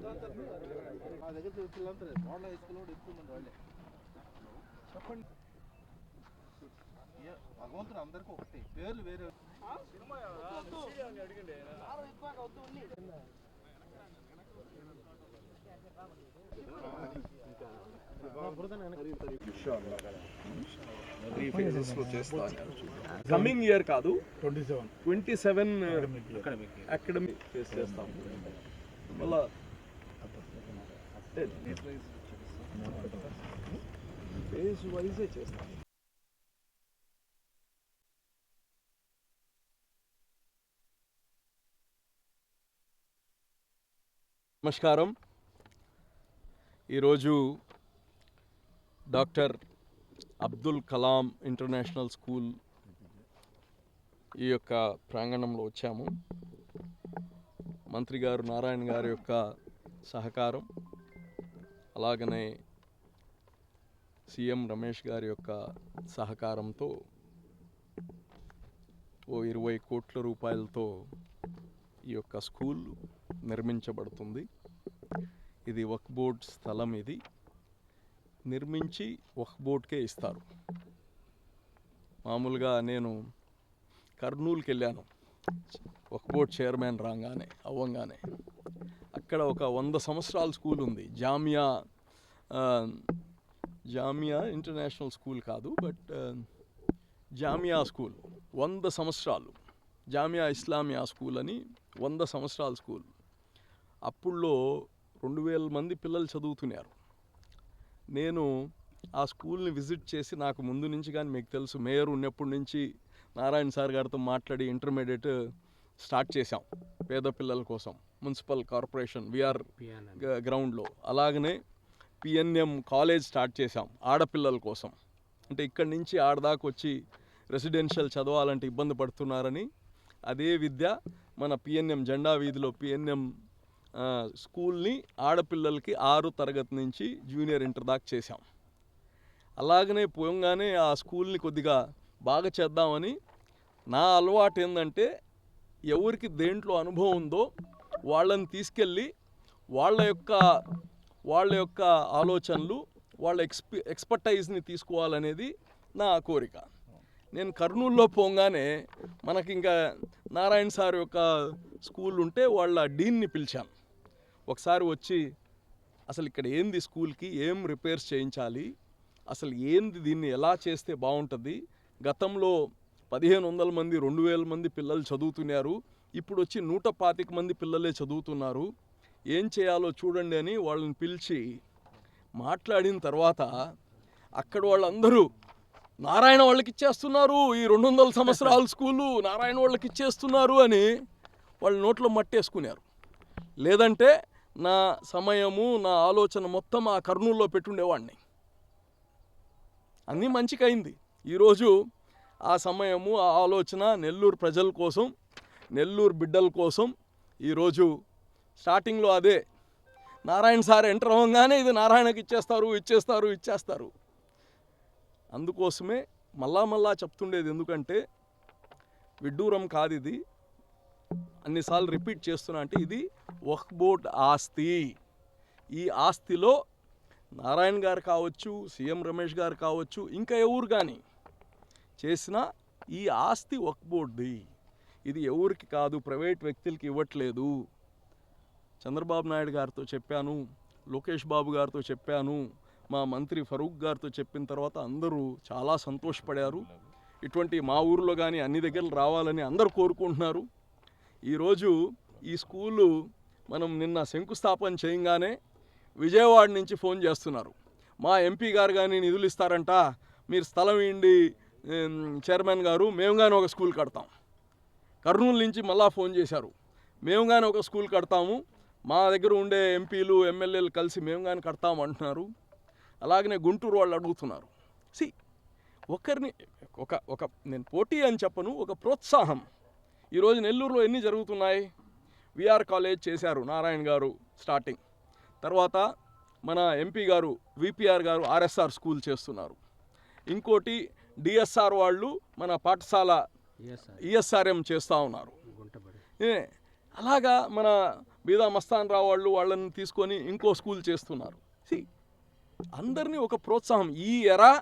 మా దగ్గర పిల్లలంతా మోడల్ హై స్కూల్ కూడా ఎక్కువ మంది వాళ్ళే చెప్పండి భగవంతుడు అందరికీ ఒకటే పేర్లు వేరే కమింగ్ ఇయర్ కాదు twenty seven twenty seven academic phase చేస్తాం మళ్ళా ఫేజ్ వైజే చేస్తాం నమస్కారం. ఈరోజు doctor Abdul Kalam international school ఈ యొక్క ప్రాంగణంలో వచ్చాము. మంత్రి గారు నారాయణ గారి యొక్క సహకారం. అలాగనే సీఎం రమేష్ గారి యొక్క సహకారంతో ఓ ఇరవై కోట్ల రూపాయలతో ఈ యొక్క స్కూల్ నిర్మించబడుతుంది. ఇది వక్ బోర్డ్ స్థలం ఇది. నిర్మించి వక్ బోర్డ్కే ఇస్తారు. మామూలుగా నేను కర్నూలుకి వెళ్ళాను ఒక బోర్డ్ చైర్మన్ రాగానే అవ్వంగానే. అక్కడ ఒక వంద సంవత్సరాల స్కూల్ ఉంది. జామియా జామియా ఇంటర్నేషనల్ స్కూల్ కాదు బట్ జామియా స్కూల్. వంద సంవత్సరాలు. జామియా ఇస్లామియా స్కూల్ అని వంద సంవత్సరాల స్కూల్. అప్పుల్లో రెండు వేల మంది పిల్లలు చదువుతున్నారు. నేను ఆ స్కూల్ని విజిట్ చేసి నాకు ముందు నుంచి కానీ మీకు తెలుసు మేయర్ ఉన్నప్పటి నుంచి నారాయణ సార్ గారితో మాట్లాడి ఇంటర్మీడియట్ స్టార్ట్ చేశాం. పేద పిల్లల కోసం. మున్సిపల్ కార్పొరేషన్ విఆర్ గ్రౌండ్లో. అలాగనే పిఎన్ఎం కాలేజ్ స్టార్ట్ చేశాం ఆడపిల్లల కోసం. అంటే ఇక్కడి నుంచి ఆడదాకా వచ్చి రెసిడెన్షియల్ చదవాలంటే ఇబ్బంది పడుతున్నారని అదే విద్య మన పిఎన్ఎం జెండా వీధిలో పిఎన్ఎం స్కూల్ని ఆడపిల్లలకి ఆరు తరగతి నుంచి జూనియర్ ఇంటర్ దాకా చేశాం. అలాగనే పోయంగానే ఆ స్కూల్ని కొద్దిగా బాగా చేద్దామని నా అలవాటు ఏంటంటే ఎవరికి దేంట్లో అనుభవం ఉందో వాళ్ళని తీసుకెళ్ళి వాళ్ళ యొక్క వాళ్ళ యొక్క ఆలోచనలు వాళ్ళ ఎక్స్పి ఎక్స్పర్టైజ్ని తీసుకోవాలనేది నా కోరిక. నేను కర్నూలులో పోగానే మనకి ఇంకా నారాయణ సార్ యొక్క స్కూల్ ఉంటే వాళ్ళ డీన్ని పిలిచాను ఒకసారి వచ్చి అసలు ఇక్కడ ఏంది స్కూల్కి? ఏం రిపేర్స్ చేయించాలి? అసలు ఏంది దీన్ని ఎలా చేస్తే బాగుంటుంది? గతంలో పదిహేను వందల మంది రెండు వేల మంది పిల్లలు చదువుతున్నారు. ఇప్పుడు వచ్చి నూట పాతిక మంది పిల్లలే చదువుతున్నారు. ఏం చేయాలో చూడండి అని వాళ్ళని పిలిచి మాట్లాడిన తర్వాత అక్కడ వాళ్ళందరూ నారాయణ వాళ్ళకి ఇచ్చేస్తున్నారు ఈ రెండు వందల సంవత్సరాల స్కూలు నారాయణ వాళ్ళకి ఇచ్చేస్తున్నారు అని వాళ్ళ నోట్లో మట్టేసుకున్నారు. లేదంటే నా సమయము నా ఆలోచన మొత్తం ఆ కర్నూల్లో పెట్టుండేవాడిని. అన్నీ మంచికైంది. ఈరోజు ఆ సమయము ఆ ఆలోచన నెల్లూరు ప్రజల కోసం నెల్లూరు బిడ్డల కోసం ఈరోజు స్టార్టింగ్లో అదే. నారాయణ సార్ ఎంటర్ అవ్వగానే ఇది నారాయణకి ఇచ్చేస్తారు ఇచ్చేస్తారు ఇచ్చేస్తారు. అందుకోసమే మళ్ళా మళ్ళా చెప్తుండేది ఎందుకంటే విడ్డూరం కాదు ఇది. అన్నిసార్లు రిపీట్ చేస్తున్నా అంటే ఇది వక్ బోర్డ్ ఆస్తి. ఈ ఆస్తిలో నారాయణ గారు కావచ్చు సీఎం రమేష్ గారు కావచ్చు ఇంకా ఎవరు కానీ చేసిన ఈ ఆస్తి వక్ బోర్డుది ఇది ఎవరికి కాదు ప్రైవేట్ వ్యక్తులకి ఇవ్వట్లేదు. చంద్రబాబు నాయుడు గారితో చెప్పాను లోకేష్ బాబు గారితో చెప్పాను మా మంత్రి ఫరూక్ గారితో చెప్పిన తర్వాత అందరూ చాలా సంతోషపడారు. ఇటువంటి మా ఊరిలో కానీ అన్ని దగ్గరలు రావాలని అందరూ కోరుకుంటున్నారు. ఈరోజు ఈ స్కూలు మనం నిన్న శంకుస్థాపన చేయంగానే విజయవాడ నుంచి ఫోన్ చేస్తున్నారు. మా ఎంపీ గారు కానీ నిధులు ఇస్తారంట మీరు స్థలం ఇండి చైర్మన్ గారు మేము కానీ ఒక స్కూల్ కడతాం. కర్నూలు నుంచి మళ్ళా ఫోన్ చేశారు. మేము కానీ ఒక స్కూల్ కడతాము. మా దగ్గర ఉండే ఎంపీలు ఎమ్మెల్యేలు కలిసి మేము కానీ కడతాము అంటున్నారు. అలాగనే గుంటూరు వాళ్ళు అడుగుతున్నారు. సి ఒకరిని ఒక ఒక నేను పోటీ అని చెప్పను ఒక ప్రోత్సాహం. ఈరోజు నెల్లూరులో ఎన్ని జరుగుతున్నాయి? విఆర్ కాలేజ్ చేశారు నారాయణ గారు స్టార్టింగ్. తర్వాత మన ఎంపీ గారు విపిఆర్ గారు ఆర్ఎస్ఆర్ స్కూల్ చేస్తున్నారు. ఇంకోటి డిఎస్ఆర్ వాళ్ళు మన పాఠశాల ఈఎస్ఆర్ఎం చేస్తూ ఉన్నారు. అలాగా మన బీదా మస్తాన్ రావు వాళ్ళు వాళ్ళని తీసుకొని ఇంకో స్కూల్ చేస్తున్నారు. అందరినీ ఒక ప్రోత్సాహం. ఈ ఎరా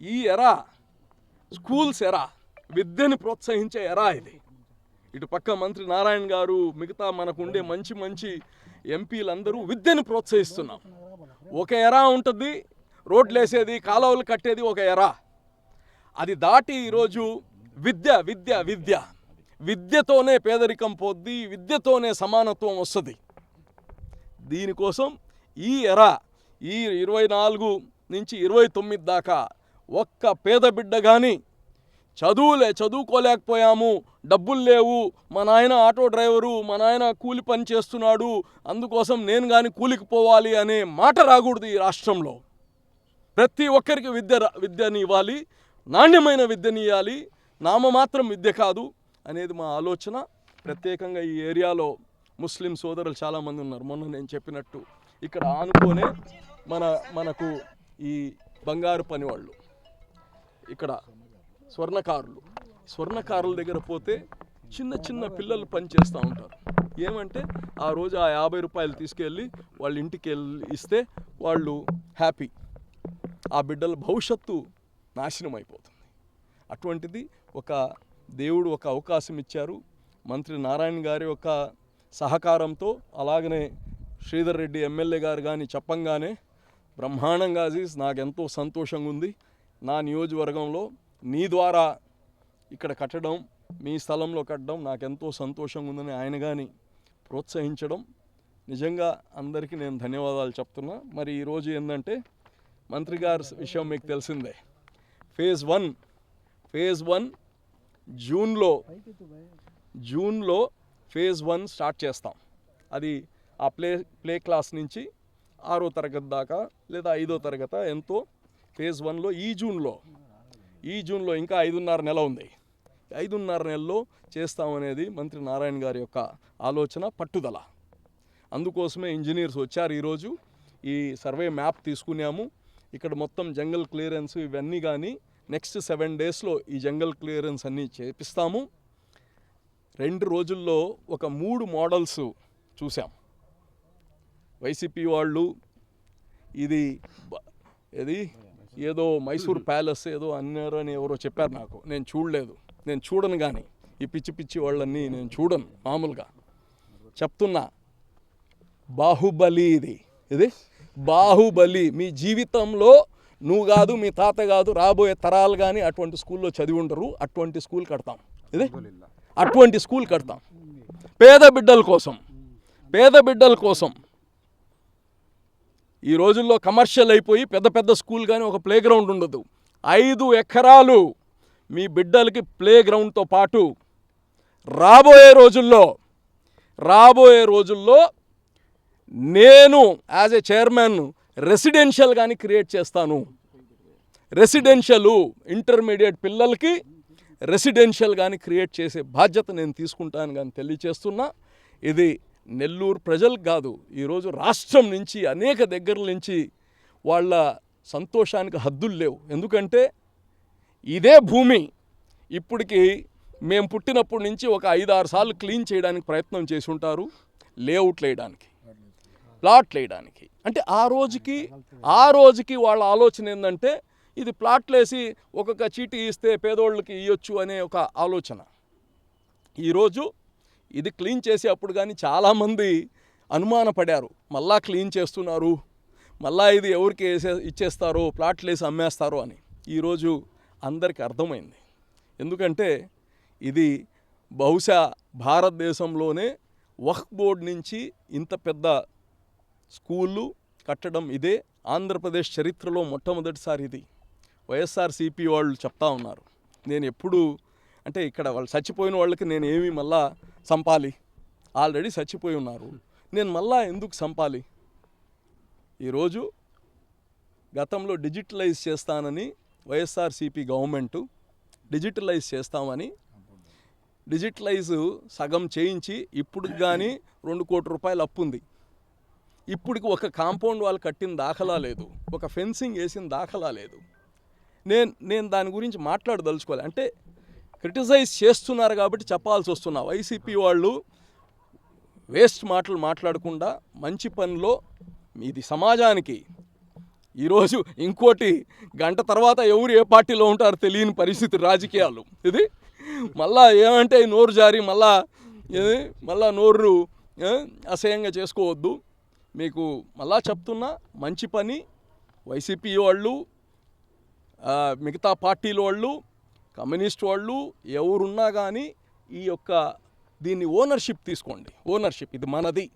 ఈ ఎరా స్కూల్స్ ఎరా విద్యని ప్రోత్సహించే ఎరా ఇది. ఇటు పక్క మంత్రి నారాయణ గారు మిగతా మనకు ఉండే మంచి మంచి ఎంపీలందరూ విద్యను ప్రోత్సహిస్తున్నాం. ఒక ఎరా ఉంటుంది రోడ్లు వేసేది కాలువలు కట్టేది ఒక ఎరా. అది దాటి ఈరోజు విద్య విద్య విద్య. విద్యతోనే పేదరికం పోద్ది విద్యతోనే సమానత్వం వస్తుంది. దీనికోసం ఈ ఎర ఈ ఇరవై నాలుగు నుంచి ఇరవై తొమ్మిది దాకా ఒక్క పేద బిడ్డ కానీ చదువులే చదువుకోలేకపోయాము డబ్బులు లేవు మా నాయన ఆటో డ్రైవరు మా నాయన కూలి పని చేస్తున్నాడు అందుకోసం నేను కానీ కూలికి పోవాలి అనే మాట రాకూడదు ఈ రాష్ట్రంలో. ప్రతి ఒక్కరికి విద్య విద్యని ఇవ్వాలి నాణ్యమైన విద్యని ఇవ్వాలి నామమాత్రం విద్య కాదు అనేది మా ఆలోచన. ప్రత్యేకంగా ఈ ఏరియాలో ముస్లిం సోదరులు చాలామంది ఉన్నారు. మొన్న నేను చెప్పినట్టు ఇక్కడ ఆనుకోనే మన మనకు ఈ బంగారు పని వాళ్ళు ఇక్కడ స్వర్ణకారులు. స్వర్ణకారుల దగ్గర పోతే చిన్న చిన్న పిల్లలు పని చేస్తూ ఉంటారు. ఏమంటే ఆ రోజు ఆ యాభై రూపాయలు తీసుకెళ్ళి వాళ్ళ ఇంటికి వెళ్ళి ఇస్తే వాళ్ళు హ్యాపీ. ఆ బిడ్డల భవిష్యత్తు నాశనం అయిపోతుంది. అటువంటిది ఒక దేవుడు ఒక అవకాశం ఇచ్చారు. మంత్రి నారాయణ గారి యొక్క సహకారంతో అలాగనే శ్రీధర్ రెడ్డి ఎమ్మెల్యే గారు కానీ చెప్పంగానే బ్రహ్మాండంగా అజీజ్ నాకు ఎంతో సంతోషంగా ఉంది. నా నియోజకవర్గంలో నీ ద్వారా ఇక్కడ కట్టడం మీ స్థలంలో కట్టడం నాకు ఎంతో సంతోషంగా ఉందని ఆయన కానీ ప్రోత్సహించడం. నిజంగా అందరికీ నేను ధన్యవాదాలు చెప్తున్నా. మరి ఈరోజు ఏంటంటే మంత్రి గారి విషయం మీకు తెలిసిందే. ఫేజ్ వన్ ఫేజ్ వన్ జూన్లో జూన్లో ఫేజ్ వన్ స్టార్ట్ చేస్తాం. అది ఆ ప్లే ప్లే క్లాస్ నుంచి ఆరో తరగతి దాకా లేదా ఐదో తరగతి ఎంతో ఫేజ్ వన్లో ఈ జూన్లో ఈ జూన్లో ఇంకా ఐదున్నర నెల ఉంది. ఐదున్నర నెలలో చేస్తామనేది మంత్రి నారాయణ గారి యొక్క ఆలోచన పట్టుదల. అందుకోసమే ఇంజనీర్స్ వచ్చారు ఈరోజు. ఈ సర్వే మ్యాప్ తీసుకున్నాము. ఇక్కడ మొత్తం జంగల్ క్లియరెన్స్ ఇవన్నీ కానీ నెక్స్ట్ సెవెన్ డేస్లో ఈ జంగల్ క్లియరెన్స్ అన్నీ చేపిస్తాము. రెండు రోజుల్లో ఒక మూడు మోడల్స్ చూసాం. వైసీపీ వాళ్ళు ఇది ఏది? ఏదో మైసూర్ ప్యాలెస్ ఏదో అన్నారు అని ఎవరో చెప్పారు నాకు. నేను చూడలేదు. నేను చూడను కానీ ఈ పిచ్చి పిచ్చి వాళ్ళన్నీ నేను చూడను మామూలుగా. చెప్తున్నా బాహుబలి ఇది. ఇది బాహుబలి మీ జీవితంలో నువ్వు కాదు మీ తాత కాదు రాబోయే తరాలు కానీ అటువంటి స్కూల్లో చదివి ఉండరు. అటువంటి స్కూల్ కడతాం. ఇది? అటువంటి స్కూల్ కడతాం. పేద బిడ్డల కోసం. పేద బిడ్డల కోసం. ఈ రోజుల్లో కమర్షియల్ అయిపోయి పెద్ద పెద్ద స్కూల్ కానీ ఒక ప్లే గ్రౌండ్ ఉండదు. ఐదు ఎకరాలు మీ బిడ్డలకి ప్లే గ్రౌండ్తో పాటు రాబోయే రోజుల్లో రాబోయే రోజుల్లో నేను యాజ్ ఏ చైర్మన్ రెసిడెన్షియల్ కానీ క్రియేట్ చేస్తాను. రెసిడెన్షియల్ ఇంటర్మీడియట్ పిల్లలకి రెసిడెన్షియల్ కానీ క్రియేట్ చేసే బాధ్యత నేను తీసుకుంటాను కానీ తెలియచేస్తున్నా. ఇది నెల్లూరు ప్రజలకు కాదు ఈరోజు రాష్ట్రం నుంచి అనేక దగ్గర నుంచి వాళ్ళ సంతోషానికి హద్దులు లేవు. ఎందుకంటే ఇదే భూమి ఇప్పటికి మేము పుట్టినప్పటి నుంచి ఒక ఐదు ఆరు సార్లు క్లీన్ చేయడానికి ప్రయత్నం చేసి ఉంటారు లేఅవుట్లు వేయడానికి ప్లాట్లు వేయడానికి అంటే ఆ రోజుకి ఆ రోజుకి వాళ్ళ ఆలోచన ఏంటంటే ఇది ప్లాట్లు వేసి ఒక్కొక్క చీటీ ఇస్తే పేదోళ్ళకి ఇవ్వచ్చు అనే ఒక ఆలోచన. ఈరోజు ఇది క్లీన్ చేసే అప్పుడు కానీ చాలామంది అనుమానపడారు మళ్ళా క్లీన్ చేస్తున్నారు. మళ్ళా ఇది ఎవరికి వేసే ఇచ్చేస్తారో ప్లాట్లు వేసి అమ్మేస్తారో అని. ఈరోజు అందరికి అర్థమైంది. ఎందుకంటే ఇది బహుశా భారతదేశంలోనే వక్ఫ్ బోర్డ్ నుంచి ఇంత పెద్ద స్కూళ్ళు కట్టడం ఇదే ఆంధ్రప్రదేశ్ చరిత్రలో మొట్టమొదటిసారి ఇది. వైఎస్ఆర్సీపీ వాళ్ళు చెప్తా ఉన్నారు. నేను ఎప్పుడు అంటే ఇక్కడ వాళ్ళు చచ్చిపోయిన వాళ్ళకి నేను ఏమి మళ్ళా చంపాలి. ఆల్రెడీ చచ్చిపోయి ఉన్నారు. నేను మళ్ళా ఎందుకు చంపాలి? ఈరోజు గతంలో డిజిటలైజ్ చేస్తానని వైఎస్ఆర్సీపీ గవర్నమెంటు డిజిటలైజ్ చేస్తామని డిజిటలైజ్ సగం చేయించి ఇప్పుడు కానీ రెండు కోట్ల రూపాయలు అప్పు ఉంది ఇప్పటికి ఒక కాంపౌండ్ వాళ్ళు కట్టిన దాఖలా లేదు. ఒక ఫెన్సింగ్ వేసిన దాఖలా లేదు. నేను నేను దాని గురించి మాట్లాడదలుచుకోవాలి. అంటే క్రిటిసైజ్ చేస్తున్నారు కాబట్టి చెప్పాల్సి వస్తున్నా వైసీపీ వాళ్ళు వేస్ట్ మాటలు మాట్లాడకుండా మంచి పనిలో ఇది సమాజానికి ఈరోజు ఇంకోటి గంట తర్వాత ఎవరు ఏ పార్టీలో ఉంటారో తెలియని పరిస్థితి రాజకీయాలు. ఇది మళ్ళా ఏమంటే నోరు జారి మళ్ళా మళ్ళా నోరు అసహ్యంగా చేసుకోవద్దు. మీకు మళ్ళా చెప్తున్నా మంచి పని. వైసీపీ వాళ్ళు మిగతా పార్టీల వాళ్ళు కమ్యూనిస్ట్ వాళ్ళు ఎవరున్నా కానీ ఈ యొక్క దీన్ని ఓనర్షిప్ తీసుకోండి. ఓనర్షిప్ ఇది మనది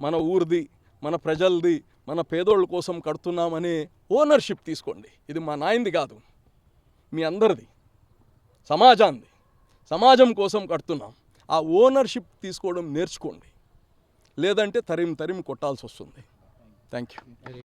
మన ఊరిది మన ప్రజలది మన పేదోళ్ళ కోసం కడుతున్నామనే ఓనర్షిప్ తీసుకోండి. ఇది మా నాయనది కాదు మీ అందరిది సమాజాన్ని సమాజం కోసం కడుతున్నాం. ఆ ఓనర్షిప్ తీసుకోవడం నేర్చుకోండి. లేదంటే తరిమి తరిమి కొట్టాల్సి వస్తుంది. Thank you